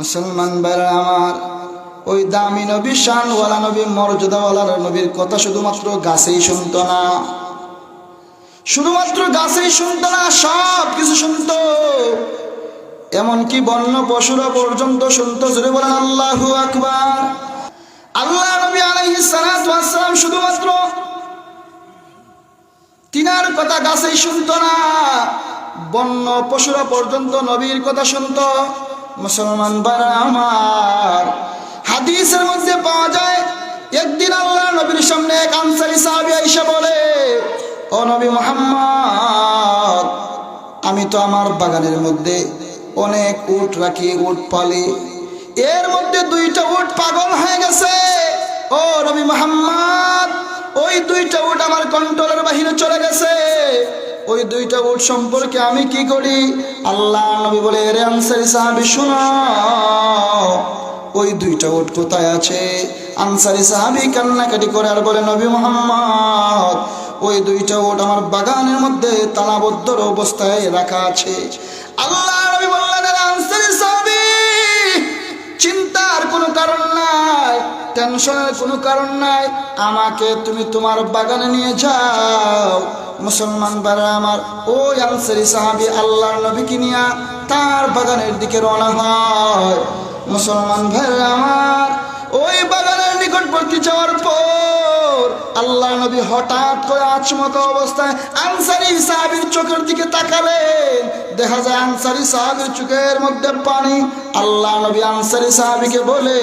মুসলমান ভাইরা আমার, ওই দামি নবী শানওয়ালা নবী মর্যাদাওয়ালা নবীর কথা শুধুমাত্র গাছেই শুনত না। শুধুমাত্র গাছেই শুনত না, সব কিছু শুনত। এমনকি বন্য পশুরা পর্যন্ত শুনত জুড়ে বলেন, আল্লাহু আকবার। আল্লাহ নবী আলাইহিস সালাতু ওয়াস সালাম শুধুমাত্র তিনার কথা গাছেই শুনত না, বন্য পশুরা পর্যন্ত নবীর কথা শুনত। মুসলমান বারা আমার। হাদিসের মধ্যে পাওয়া যায়, একদিন আল্লাহ নবীর সামনে এক আনসারি সাহাবি আইসা বলে, ও নবী মোহাম্মদ, আমি তো আমার বাগানের মধ্যে অনেক উট রাখি, উট পালি। এর মধ্যে দুইটা উট পাগল হয়ে গেছে। ও নবী মোহাম্মদ, ওই দুইটা উট আমার কন্ট্রোলের বাহিরে চলে গেছে। ওই দুইটা উট সম্পর্কে আমি কি করি? আল্লাহ নবী বলে রে আনসারি সাহাবি, শোনা। ওই দুইটা উট কোথায় আছে? আনসারি সাহাবি কান্নাকাটি করে আর বলে, নবী মোহাম্মদ, ওই দুইটা উট আমার বাগানের মধ্যে তালাবদ্ধ অবস্থায় রাখা আছে। আল্লাহ নবী টেনশনের কোনো কারণ নাই? আমাকে তুমি তোমার বাগানে নিয়ে যাও। মুসলমান বারা আমার ও আনসারি সাহাবি আল্লাহর নবীকে নিয়ে তার বাগানের দিকে রওনা হয়। মুসলমান ভাইরা আমার, ওই বাগানের নিকটবর্তী যাওয়ার পর আল্লাহ নবী হঠাৎ করে আচমক অবস্থায় আনসারি সাহাবির চোখের দিকে তাকালেন। দেখা যায় আনসারি সাহাবির চোখের মধ্যে পানি। আল্লাহ নবী আনসারি সাহাবিকে বলে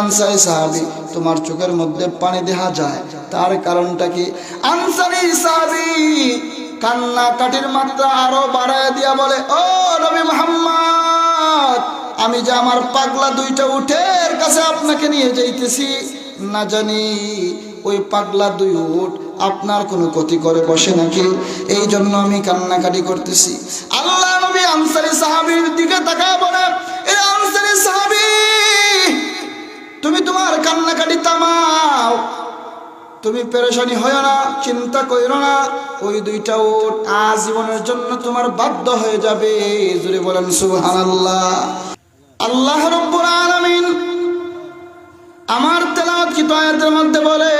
আনসারি সাহাবি, তোমার চোখের মধ্যে পানি দেখা যায়। তার কারণটা কি? আনসারি সাহাবি কান্না কাটির মাত্রা আরও বাড়ায় দিয়া বলে, ও নবী মোহাম্মদ, আমি যে আমার পাগলা দুইটা উঠের কাছে আপনাকে নিয়ে যাইতেছি, না জানি ওই পাগলা দুই উঠ আপনার কোনো ক্ষতি করে বসে নাকি? এই জন্য আমি কান্নাকাটি করতেছি। আল্লাহ নবী আনসারি সাহাবির দিকে তাকায় বলে, এ আনসারি সাহাবি, তুমি তোমার কান্নাকাটি থামাও। তুমি পেরেশানি হয় না, চিন্তা করো না। ওই দুইটা উট আজীবনের জন্য তোমার বাধ্য হয়ে যাবে। জুড়ে বলেন, সুবহানাল্লাহ। আল্লাহ রব্বুল আলামিন আমার তেলাওয়াত কি আয়াতের মধ্যে বলে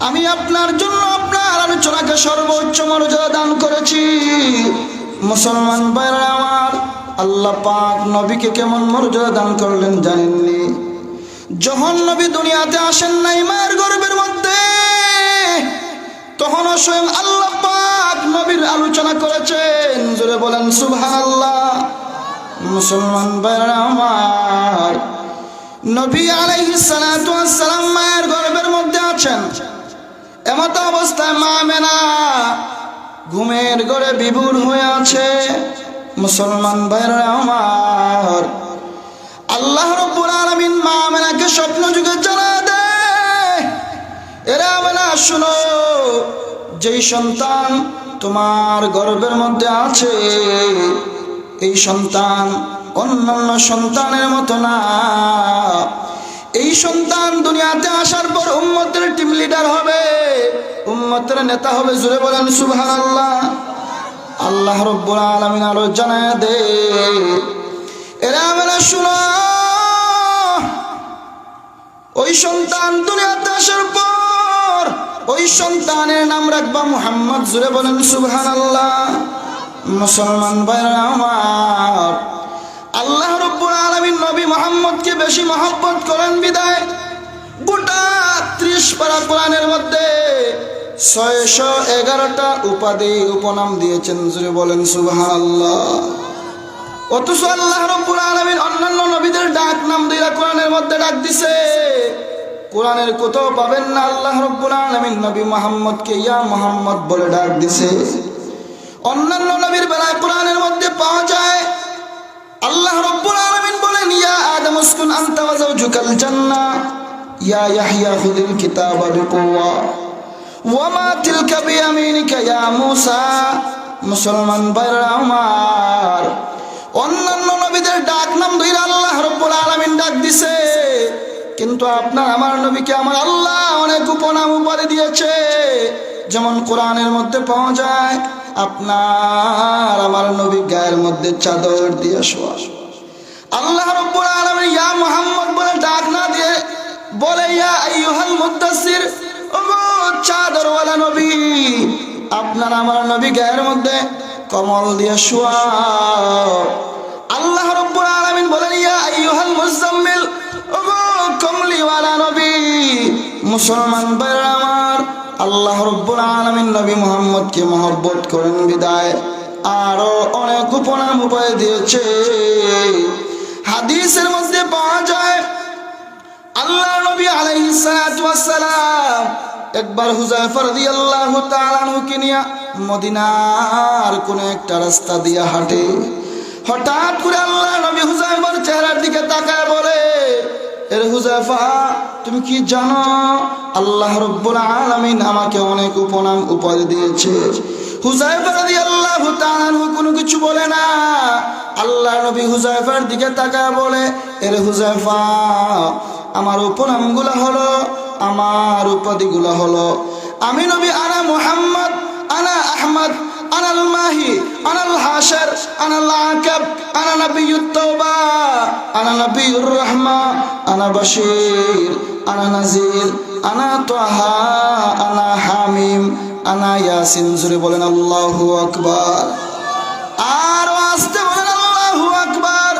আমি আপনার জন্য আপনার আলোচনাকে সর্বোচ্চ মর্যাদা দান করেছি। মুসলমান ভাইরা আমার, আল্লাহ পাক নবীকে কেমন মর্যাদা দান করলেন জানেননি? যখন নবী দুনিয়াতে আসেন নাই মায়ের গর্বের মধ্যে, তখনও স্বয়ং আল্লাহ পাক নবীর আলোচনা করেছেন। জোরে বলেন, সুবহানাল্লাহ। মুসলমান আমার। নবী আলাইহিস সালাতু ওয়াস সালাম মায়ের গর্ভের মধ্যে আছেন। এমত অবস্থায় মা মেনা ঘুমের ঘরে বিভুর হয়ে আছে। মুসলমান ভাইরা আমার। আল্লাহ রব্বুল আলামিন মা মেনাকে স্বপ্ন যুগে জানা দেয় এরা মেনা শুনো, যেই সন্তান তোমার গর্ভের মধ্যে আছে এই সন্তান অন্যান্য সন্তানের মতো না। এই সন্তান দুনিয়াতে আসার পর উম্মতের টিম লিডার হবে। উম্মতের নেতা হবে জুড়ে বলেন সুবহানাল্লাহ। আল্লাহ আল্লাহ রব্বুল আলামিন আরও জানায় দে। এরা আমরা শুনো, ওই সন্তান দুনিয়াতে আসার পর ওই সন্তানের নাম রাখবা মুহাম্মদ জুড়ে বলেন সুবহানাল্লাহ। মুসলমান ভাইরা আমার, আল্লাহ রব্বুল আলামিন নবী মুহাম্মদকে বেশি মহব্বত করেন বিদায়। গোটা ত্রিশ পারা কোরআনের মধ্যে ছয়শো এগারোটা উপাধি, উপনাম দিয়েছেন জুড়ে বলেন সুবহানাল্লাহ। অথচ আল্লাহ রব্বুল আলামিন অন্যান্য নবীদের ডাক নাম দিয়া কোরআনের মধ্যে ডাক দিছে। কোরআনের কোথাও পাবেন না, আল্লাহ রব্বুল আলামিন নবী মুহাম্মদকে ইয়া মুহাম্মদ বলে ডাক দিছে। অন্যান্য বেলায় কোরআনের মধ্যে পাওয়া যায়। আল্লাহ রব্বুল আলামিন বলেন, ইয়া আদম উসকুন আনতা ওয়া যাওজুকাল জান্নাহ ইয়া ইয়াহইয়া খুযিল কিতাবা বিকুওয়া। ওয়া মা তিলকা বিয়ামিনিকা ইয়া মূসা। মুসলমান ভাইরা আমার, অন্যান্য নবীদের ডাক নাম ধরে আল্লাহ রব্বুল আলামিন ডাক দিছে। কিন্তু আপনার, আমার নবীকে আমার আল্লাহ অনেক উপনাম উপাধি দিয়েছে। যেমন কোরআনের মধ্যে পাওয়া যায়, আপনার আমার নবী গায়ের মধ্যে চাদর দিয়ে শোয়া। আল্লাহ রব্বুল আলামিন ইয়া মুহাম্মদ বলে ডাক না দিয়ে বলে, ইয়া আইয়ুহাল মুদ্দাসসির ওগো চাদরওয়ালা নবী, আপনার আমার নবী গায়ের মধ্যে কমল দিয়ে শোয়া। আল্লাহ রব্বুল আলামিন বলেন, ইয়া আইয়ুহাল মুজাম্মিল ওগো কমলিওয়ালা নবী, মুসলমান ভাইরা আমার আল্লাহ রব্বুল আলামিন নবী মুহাম্মদকে মহব্বত করেন বিদায়। আরও অনেক উপনাম উপায় দিয়েছে। হাদিসের মধ্যে পাওয়া যায়, আল্লাহ নবী আলাইহিস সালাতু ওয়াস সালাম একবার হুজাইফা রাদিয়াল্লাহু তাআলা আনহুকে নিয়ে মদিনার কোন একটা রাস্তা দিয়ে হাঁটে। হঠাৎ করে আল্লাহ নবী হুজাইফার চেহারার দিকে তাকায় বলে এর হুজাফা তুমি কি জানো আল্লাহ রব্বুল আলমিন আমাকে অনেক উপনাম উপাধি দিয়েছে। হুজাইফার আল্লাহ কোনো কিছু বলে না। আল্লাহ নবী হুজাইফার দিকে তাকা বলে, এর হুজাইফা আমার উপনামগুলো হলো, আমার উপাধিগুলো হলো, আমি নবী আনা মোহাম্মদ, আনা আহমদ, আনাল মাহি আনাল হাসার আনাল আকাব, আনা নবিয়ুত তওবা, আনা নবিয়ুর রহমা, আনা বাশির, আনা নাজির আনা তোহা, আনা হামিম, আনা ইয়াসিন। জুড়ে বলেন আল্লাহু আকবার। আর আস্তে বলেন আল্লাহু আকবার।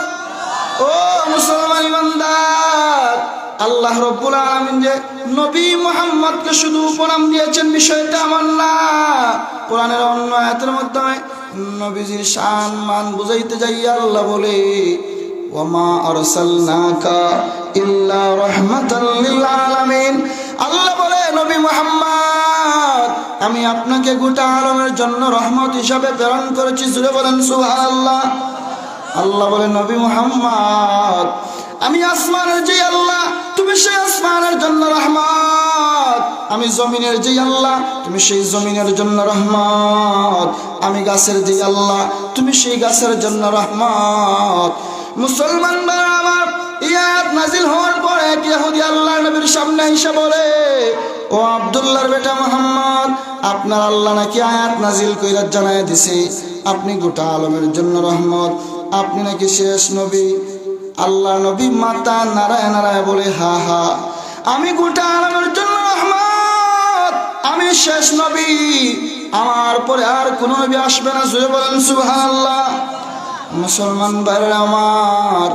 ও মুসলমান ইমানদার আল্লাহ রব্বুল আলামিন যে নবী মোহাম্মদকে শুধু প্রণাম দিয়েছেন, বিষয়টা আমার না। কোরআনের অন্য আয়াতের মাধ্যমে নবীজির শান মান বুঝাইতে যাই আল্লাহ বলে, ওয়ামা আরসালনাকা ইল্লা রাহমাতাল লিল আলামিন। আল্লাহ বলে, নবী মুহাম্মদ, আমি আপনাকে গোটা আলমের জন্য রহমত হিসাবে প্রেরণ করেছি। জুড়ে বলেন, সুবহানাল্লাহ। আল্লাহ বলে, নবী মুহাম্মদ, আমি আসমানের যে আল্লাহ, তুমি সেই আসমানের জন্য রহমত আমি জমিনের যে আল্লাহ, তুমি সেই জমিনের জন্য রহমত। আমি গাছের যে আল্লাহ, তুমি সেই গাছের জন্য রহমত। মুসলমান আমার ইয়াত নাজিল হওয়ার পরে এক ইহুদি আল্লাহ নবীর সামনে এসে বলে, ও আব্দুল্লাহর বেটা মোহাম্মদ, আপনার আল্লাহ নাকি আয়াত নাজিল কইরা জানায় দিছে, আপনি গোটা আলমের জন্য রহমত, আপনি নাকি শেষ নবী? আল্লাহ নবী মাতা নারায় নারায় বলে, হা হা, আমি গোটা আলমের জন্য আমি শেষ নবী। আমার পরে আর কোন নবী আসবে না জুড়ে বলেন সুবহানাল্লাহ। মুসলমান ভাইরা আমার,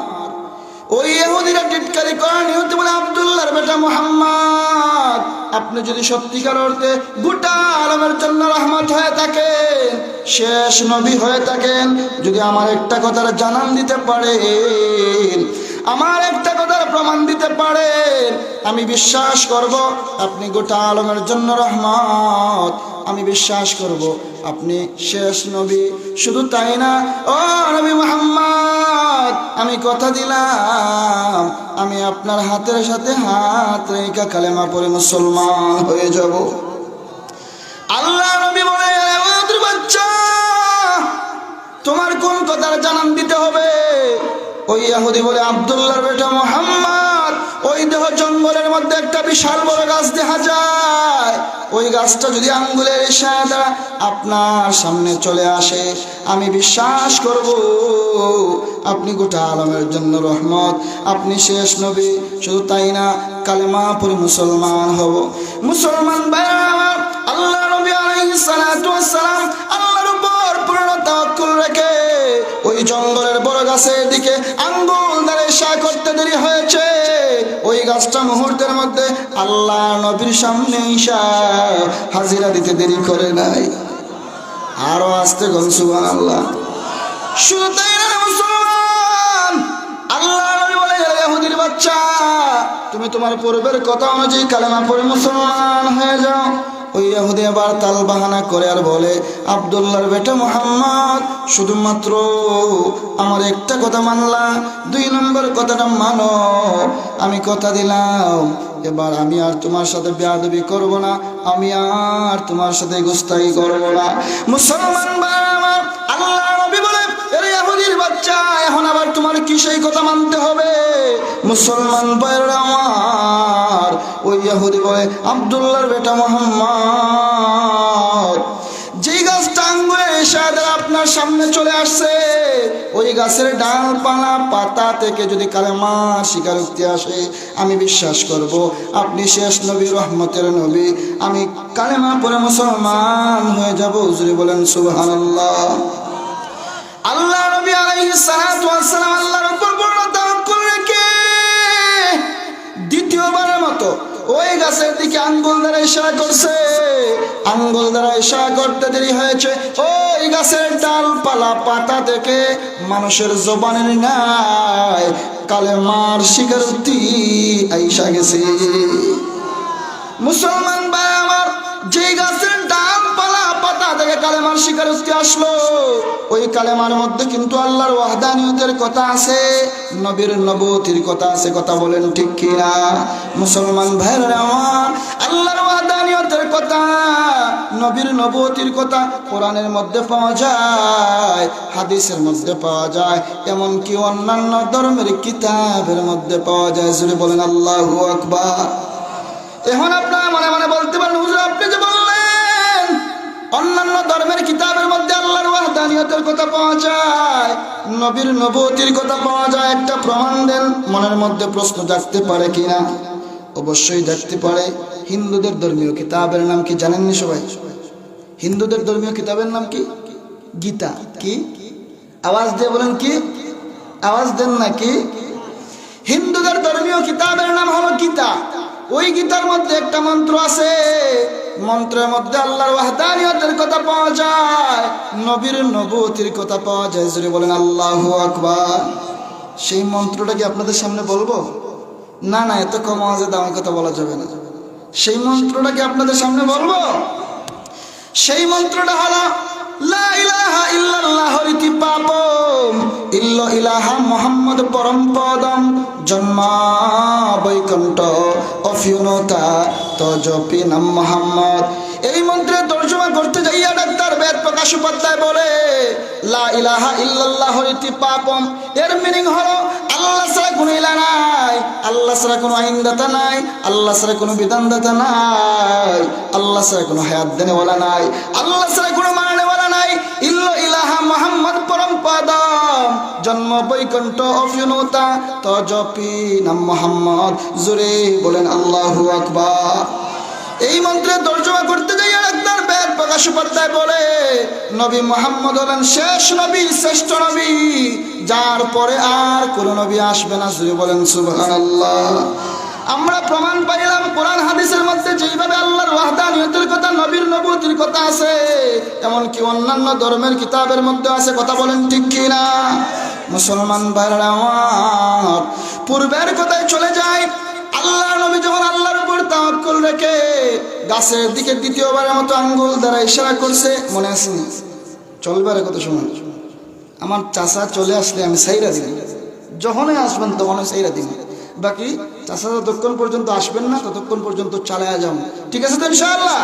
ওই ইহুদিরা টিটকারি করেন, ইহুদি বলে আব্দুল্লাহর বেটা মুহাম্মদ। আপনি যদি সত্যিকার অর্থে গোটা আলমের জন্য রহমত হয়ে থাকেন, শেষ নবী হয়ে থাকেন, যদি আমার একটা কথার জানান দিতে পারেন আমার একটা কথার প্রমাণ দিতে পারেন। আমি বিশ্বাস করব, আপনি গোটা আলমের জন্য রহমত। আমি বিশ্বাস করব, আপনি শেষ নবী। শুধু তাই না, ও নবী মোহাম্মদ, আমি কথা দিলাম, আমি আপনার হাতের সাথে হাত রেখা কালেমা পরে মুসলমান হয়ে যাব। আল্লাহ নবী বলে তোমার কোন কথার জানান দিতে হবে? ওই ইহুদি বলে, আব্দুল্লাহর বেটা মোহাম্মদ, ওই দেহ জঙ্গলের মধ্যে একটা বিশাল বড় গাছ দেখা যায়। ওই গাছটা যদি আঙ্গুলের ইশারা দ্বারা আপনার সামনে চলে আসে, আমি বিশ্বাস করব, আপনি গোটা আলমের জন্য রহমত। আপনি শেষ নবী, শুধু তাই না, কালেমা পরে মুসলমান হব। মুসলমান ভাইরা আমার, আল্লাহ নবী আলাইহিস সালাতু ওয়াস সালাম, আল্লাহর উপর পূর্ণ তাওয়াক্কুল রেখে ওই জঙ্গলের বড় গাছের দিকে আঙ্গুল দ্বারা ইশারা করতে দেরি হয়েছে। ওই গাছটা মুহূর্তের মধ্যে আল্লাহ নবীর সামনে ঈশা হাজিরা দিতে দেরি করে নাই। আরও আসতে গন না মুসলমান, আল্লাহ নবী বলে "এ ইহুদির বাচ্চা, তুমি তোমার পূর্বের কথা অনুযায়ী কালেমা পড়ে মুসলমান হয়ে যাও। ওই ইহুদি আবার তাল বাহানা করে আর বলে, আব্দুল্লাহর বেটা মোহাম্মদ, শুধুমাত্র আমার একটা কথা মানলা, দুই নম্বর কথাটা মানো। আমি কথা দিলাম, এবার আমি আর তোমার সাথে বেয়াদবি করব না, আমি আর তোমার সাথে গুস্তাই করব না। মুসলমান আল্লাহ বলে এর বাচ্চা, এখন আবার তোমার কি সেই কথা মানতে হবে? মুসলমান ভাইয়ের আমার, ওই ইহুদি বলে আব্দুল্লাহর বেটা মোহাম্মদ। যেই গাছটা আঙ্গুলের ইশারা আপনার সামনে চলে আসছে, ওই গাছের ডালপালা পাতা থেকে যদি কালেমা স্বীকারোক্তি আসে, আমি বিশ্বাস করব, আপনি শেষ নবী, রহমতের নবী। আমি কালেমা পরে মুসলমান হয়ে যাব বলেন, সুবহানাল্লাহ। আল্লাহ আল্লাহর উপর দ্বিতীয়বারের মতো ওই গাছের দিকে আঙ্গুল দ্বারা ইশারা করছে। আঙ্গুল দ্বারা ইশারা করতে দেরি হয়েছে। ওই গাছের ডালপালা পাতা থেকে মানুষের জবানের নাই কালেমার স্বীকারোক্তি আইসা গেছে। মুসলমান ভাই আমার যে গাছের থেকে কালেমার স্বীকারোক্তি আসলো। ওই কালেমার মধ্যে কিন্তু আল্লাহর ওয়াহদানিয়তের কথা আছে, নবীর নবতির কথা আছে, কথা বলেন ঠিক কিনা? মুসলমান ভাইয়ের আমার, আল্লাহর ওয়াহদানিয়তের কথা, নবীর নবতির কথা কোরআনের মধ্যে পাওয়া যায়, হাদিসের মধ্যে পাওয়া যায়, এমনকি অন্যান্য ধর্মের কিতাবের মধ্যে পাওয়া যায়। যদি বলেন আল্লাহু আকবার। এখন আপনারা মনে মনে বলতে পারেন, হুজুর আপনি যে বললেন অন্যান্য ধর্মের কিতাবের মধ্যে আল্লাহর ওয়াহদানিয়তের কথা পাওয়া যায়, নবীর নবতির কথা পাওয়া যায়। একটা প্রমাণ দেন, মনের মধ্যে প্রশ্ন জাগতে পারে কিনা? অবশ্যই জাগতে পারে। হিন্দুদের ধর্মীয় কিতাবের নাম কি জানেননি সবাই? হিন্দুদের ধর্মীয় কিতাবের নাম কি? গীতা। কি? আওয়াজ দিয়ে বলেন কি? আওয়াজ দেন না কি? হিন্দুদের ধর্মীয় কিতাবের নাম হলো গীতা। ওই গীতার মধ্যে একটা মন্ত্র আছে মন্ত্রের মধ্যে আল্লাহর ওয়াহদানিয়তের কথা পাওয়া যায়, নবীর নবতির কথা পাওয়া যায়। যদি বলেন, আল্লাহু আকবার। সেই মন্ত্রটা কি আপনাদের সামনে বলব? না না, এত কম আওয়াজে দামি কথা বলা যাবে না। সেই মন্ত্রটা কি আপনাদের সামনে বলব? সেই মন্ত্রটা হলো, লা ইলাহা ইল্লাল্লাহর ইতি পাপম ইল্ল ইলাহা মুহাম্মদ পরম পদম জন্মা বৈকুণ্ঠ অফিউনতা তজপি নাম মোহাম্মদ। এই তর্জমা করতে যাইয়া ডাক্তার বেদ প্রকাশ উপাধ্যায় বলে, লা ইলাহা ইল্লাল্লাহ পাপম। এর মিনিং হলো, আল্লাহ ছাড়া কোনো ইলা নাই, আল্লাহ ছাড়া কোনো আইনদাতা নাই, আল্লাহ ছাড়া কোনো বিধানদাতা নাই, আল্লাহ ছাড়া কোনো হায়াত দেনেওয়ালা নাই, আল্লাহ ছাড়া কোনো মোহাম্মদ পরম পদম। জন্ম বৈকুণ্ঠ অফিনতা তজপি নাম মোহাম্মদ। জুড়ে বলেন আল্লাহু আকবার। এই মন্ত্রে তর্জমা করতে যাই ডাক্তার বেদ প্রকাশ উপাধ্যায় বলে, নবী মোহাম্মদ হলেন শেষ নবী, শ্রেষ্ঠ নবী। যার পরে আর কোন নবী আসবে না শুধু বলেন সুবহানাল্লাহ। আমরা প্রমাণ পাইলাম কোরআন হাদিসের মধ্যে যেইভাবে আল্লাহর ওয়াহদানিয়তের কথা, নবীর নবতির কথা আছে, এমনকি অন্যান্য ধর্মের কিতাবের মধ্যে আছে। কথা বলেন ঠিক কিনা? মুসলমান ভাইরা পূর্বের কথায় চলে যায় আল্লাহ নবী যখন আল্লাহর উপর তাওয়াক্কুল রেখে গাছের দিকে দ্বিতীয়বারের মতো আঙ্গুল দ্বারা ইশারা করছে, মনে আছে? চলবারে কথা সময় আমার চাষা চলে আসলে আমি সাইরা দিই যখনই আসবেন তখনই সাইরা দিই বাকি চাষা যতক্ষণ পর্যন্ত আসবেন না, ততক্ষণ পর্যন্ত চালায়া যাও। ঠিক আছে তো ইনশাআল্লাহ?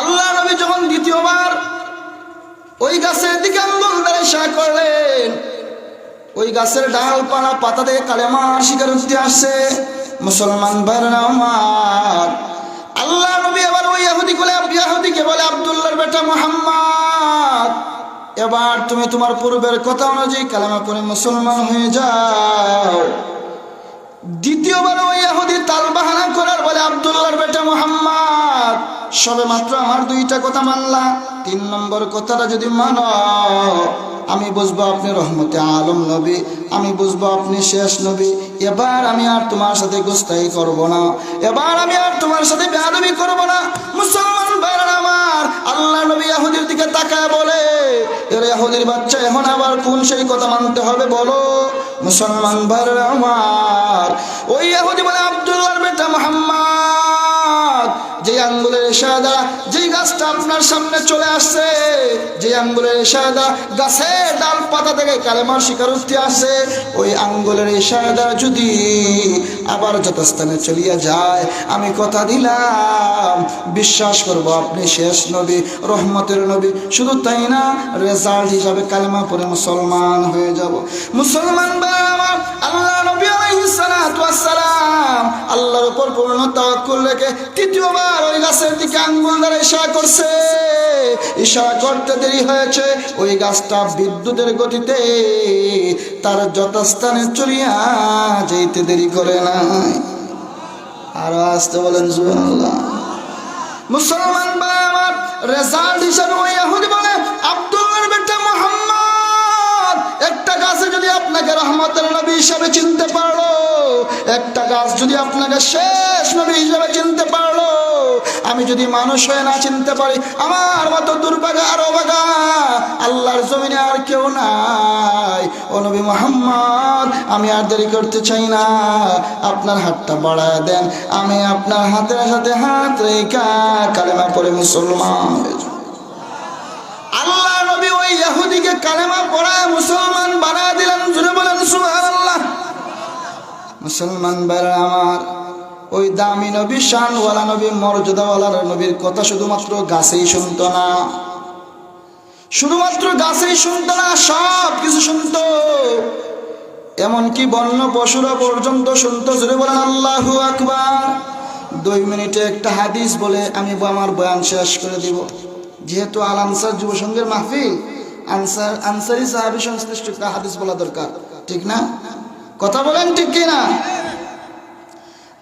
আল্লাহ নবী যখন দ্বিতীয়বার ওই গাছের দিকে আঙ্গুল দ্বারা ইশারা করলেন, ওই গাছের ডালপালা পাতা দিয়ে কালেমা শিকার উঠতে আসছে। মুসলমান ভাইরা আমার, আল্লাহ নবী এবার ওই ইহুদি বলে ইহুদিকে বলে, আব্দুল্লাহর বেটা মোহাম্মদ, এবার তুমি তোমার পূর্বের কথা অনুযায়ী কালেমা করে মুসলমান হয়ে যাও। দ্বিতীয়বার ওই ইহুদি তাল বাহানা করার বলে আব্দুল্লাহর বেটা মোহাম্মদ। সবে মাত্র আমার দুইটা কথা মানলা। তিন নম্বর কথাটা যদি মানো, আমি বুঝব আপনি রহমতে আলম নবী, আমি বুঝব আপনি শেষ নবী। এবার আমি আর তোমার সাথে গুস্তাই করব না। এবার আমি আর তোমার সাথে বেয়াদবি করব না। মুসলমান ভাইরা আমার, আল্লাহ নবী ইহুদির দিকে তাকায় বলে, এর ইহুদির বাচ্চা, এখন আবার কোন সেই কথা মানতে হবে বলো? মুসলমান ভাইরা ওই বলে আব্দুল্লাহর বেটা মোহাম্মদ। যে আঙ্গুলের দ্বারা যেই গাছটা আপনার সামনে চলে আসছে যে আঙ্গুলের দ্বারা গাছের ডাল পাতা থেকে কালেমার স্বীকারোক্তি আসে, ওই আঙ্গুলের ইশারা যদি আবার যথাস্থানে চলিয়া যায়, আমি কথা দিলাম, বিশ্বাস করব আপনি শেষ নবী, রহমতের নবী, শুধু তাই না রেজাল্ট হিসাবে কালেমা পরে মুসলমান হয়ে যাব। মুসলমান বা আল্লাহর উপর পূর্ণ তাওয়াক্কুল রেখে তৃতীয়বার ওই গাছের দিকে আঙ্গুল দ্বারা ইশারা করছে। ইশারা করতে দেরি হয়েছে, ওই গাছটা বিদ্যুতের গতিতে তার যথাস্থানে চলিয়া যেতে দেরি করে নাই। আরও আসতে বলেন, সুবহানাল্লাহ। মুসলমান বা আমার রেজাল্ট হিসাবে ওই ইহুদি বলে একটা গাছে যদি আপনাকে রহমতের নবী হিসাবে চিনতে পারল, একটা গাছ যদি আপনাকে শেষ নবী হিসাবে চিনতে পারল, আমি যদি মানুষ হয়ে না চিনতে পারি, আমার মতো দুর্ভাগা আর অবাগা আল্লাহর জমিনে আর কেউ নাই। ও নবী মোহাম্মদ, আমি আর দেরি করতে চাই না। আপনার হাতটা বাড়ায় দেন, আমি আপনার হাতের সাথে হাত রেখা, কালেমা পরে মুসলমান আল্লাহ ওই ইহুদিকে কালেমা পড়ায় মুসলমান দিলেন, জুড়ে বলেন মুসলমান বেড়া আমার, ওই দামি নবী নবী নবীর কথা শুধুমাত্র গাছেই শুনতো না। শুধুমাত্র গাছেই শুনতো না, সব কিছু শুনতো। এমনকি বন্য পশুরা পর্যন্ত শুনতো, জুড়ে বলেন, আল্লাহু আকবার। দুই মিনিটে একটা হাদিস বলে আমি আমার বয়ান শেষ করে দিব। যেহেতু আল আনসার যুব সংঘের মাহফিল আনসার, আনসারি সাহাবি সংশ্লিষ্ট একটা হাদিস বলা দরকার। ঠিক না? কথা বলেন ঠিক কিনা?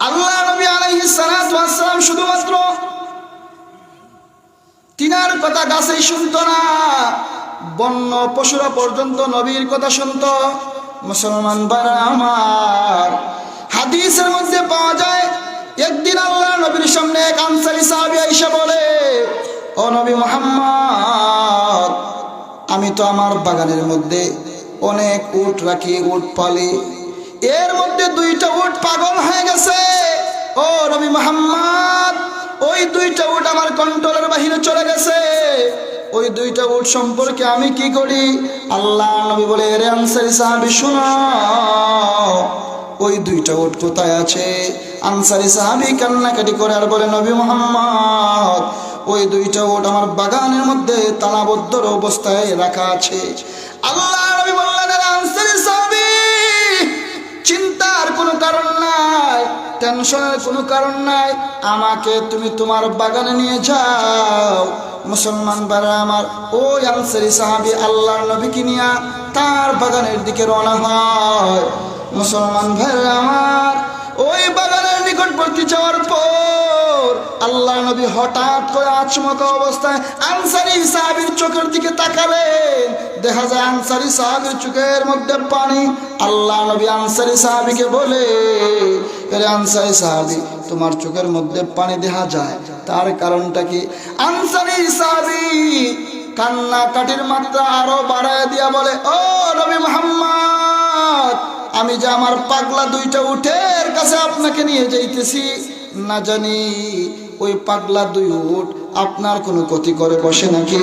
আল্লাহ নবী আলাইহিস সালাম শুধুমাত্র তিনার কথা গাছেই শুনতো না, বন্য পশুরা পর্যন্ত নবীর কথা শুনতো। মুসলমান বারা আমার, হাদিসের মধ্যে পাওয়া যায়, একদিন আল্লাহ নবীর সামনে এক আনসারি সাহাবী আইসা বলে, ও নবী মোহাম্মদ আমি তো আমার বাগানের মধ্যে অনেক উট রাখি, উট পালি। এর মধ্যে দুইটা উট পাগল হয়ে গেছে। ও রবি মোহাম্মদ, ওই দুইটা উট আমার কন্ট্রোলের বাহিরে চলে গেছে। ওই দুইটা উট সম্পর্কে আমি কি করি? আল্লাহ নবী বলে রে আনসারি সাহাবি, শোনো। ওই দুইটা উট কোথায় আছে? আনসারি সাহাবি কান্নাকাটি করে আর বলে, নবী মোহাম্মদ ওই দুইটা উট আমার বাগানের মধ্যে তালাবদ্ধ অবস্থায় রাখা আছে। আল্লাহ নবী বললেন চিন্তার কোনো কারণ নাই, টেনশনের কোনো কারণ নাই। আমাকে তুমি তোমার বাগানে নিয়ে যাও। মুসলমান বারা আমার, ওই আনসারি সাহাবি আল্লাহর নবীকে নিয়ে তার বাগানের দিকে রওনা হয়। মুসলমান ভাইরা আমার, ওই বাগানের নিকটবর্তী যাওয়ার পর আল্লাহ নবী হঠাৎ করে আচমকা অবস্থায় আনসারি সাহাবির চোখের দিকে তাকালেন। দেখা যায় আনসারি সাহাবির চোখের মধ্যে পানি। আল্লাহ নবী আনসারি সাহাবিকে বলে এরে আনসারি সাহাবি, তোমার চোখের মধ্যে পানি দেখা যায়। তার কারণটা কি? আনসারি সাহাবি কান্না কাটির মাত্রা আরও বাড়ায় দিয়া বলে, ও নবী মোহাম্মদ, আমি যে আমার পাগলা দুইটা উঠের কাছে আপনাকে নিয়ে যাইতেছি। না জানি ওই পাগলা দুই উঠ আপনার কোনো ক্ষতি করে বসে নাকি?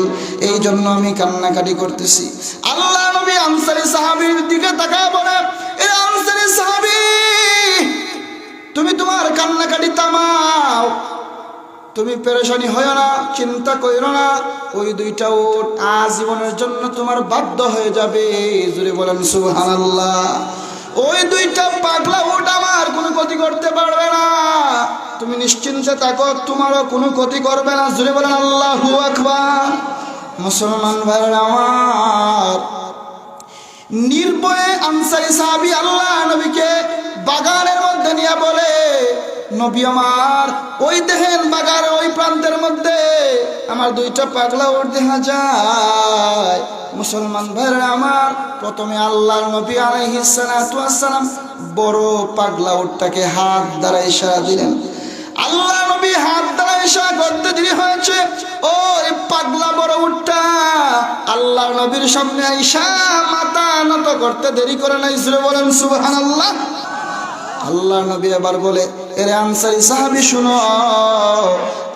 এই জন্য আমি কান্নাকাটি করতেছি। আল্লাহ নবী আনসারি সাহাবির দিকে তাকায় বলে আনসারি সাহাবি, তুমি তোমার কান্নাকাটি থামাও। তুমি পেরেশানি হয় না, চিন্তা করো না। ওই দুইটা উট আজীবনের জন্য তোমার বাধ্য হয়ে যাবে। জুড়ে বলেন, সুবহানাল্লাহ। ওই দুইটা পাগলা উট আমার কোনো ক্ষতি করতে পারবে না। তুমি নিশ্চিন্তে থাকো, তোমারও কোনো ক্ষতি করবে না। জুড়ে বলেন, আল্লাহ আকবার। মুসলমান ভাইয়ের আমার, নির্ভয়ে আনসারি সাহাবি আল্লাহ নবীকে বাগানের মধ্যে নিয়ে বলে নবী আমার, ওই দেহের বাগার, ওই প্রান্তের মধ্যে আমার দুইটা পাগলা ওর দেখা যায়। মুসলমান ভাইরা আমার, প্রথমে আল্লাহর নবী আলাইহিসালাম বড় পাগলা ওরটাকে হাত দ্বারা ইশারা দিলেন। আল্লাহ নবী হাত দ্বারা ইশারা করতে দেরি হয়েছে। ও পাগলা বড় উঠটা আল্লাহ নবীর সামনে আইসা মাথা নত করতে দেরি করে নাই বলেন সুবহানাল্লাহ। আল্লাহ নবী এবার বলে, এরে আনসারি সাহাবি, শুনো,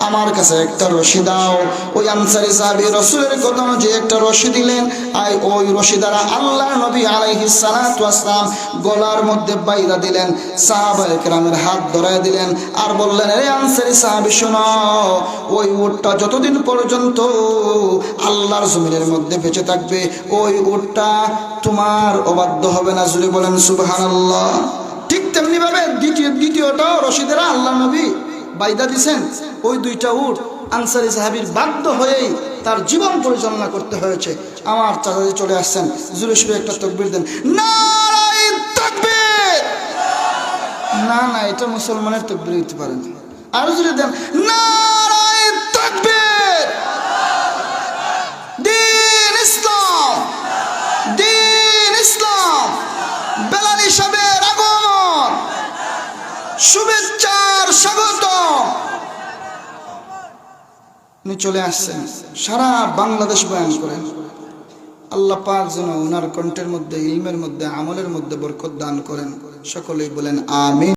আমার কাছে একটা রশি দাও। ওই আনসারি সাহাবি রসুলের কথা যে একটা রশি দিলেন। আই ওই রশি দ্বারা আল্লাহ নবী আলাইহিস সালাতু ওয়াসসালাম গলার মধ্যে বাইরা দিলেন সাহাবা একরামের হাত ধরায় দিলেন আর বললেন, এরে আনসারি সাহাবি, শুনো, ওই উটটা যতদিন পর্যন্ত আল্লাহর জমিনের মধ্যে বেঁচে থাকবে, ওই উটটা তোমার অবাধ্য হবে না। জুড়ে বলেন, সুবহানাল্লাহ। ঠিক তেমনি ভাবে দ্বিতীয় দ্বিতীয়টাও রশিদেরা আল্লাহ নবী বাইদা দিছেন। ওই দুইটা উঠ আনসারি সাহাবির বাধ্য হয়েই তার জীবন পরিচালনা করতে হয়েছে। আমার চাচাজি চলে আসছেন জুলুসবে একটা তকবির দেন। নারায়ে না না, এটা মুসলমানের তকবির দিতে পারেন আর জুড়ে দেন, নারায়ে উনি চলে আসছেন। সারা বাংলাদেশ বয়ান করেন। আল্লাহ পাক যেন ওনার কণ্ঠের মধ্যে, ইলমের মধ্যে, আমলের মধ্যে বরকত দান করেন। সকলেই বলেন, আমিন।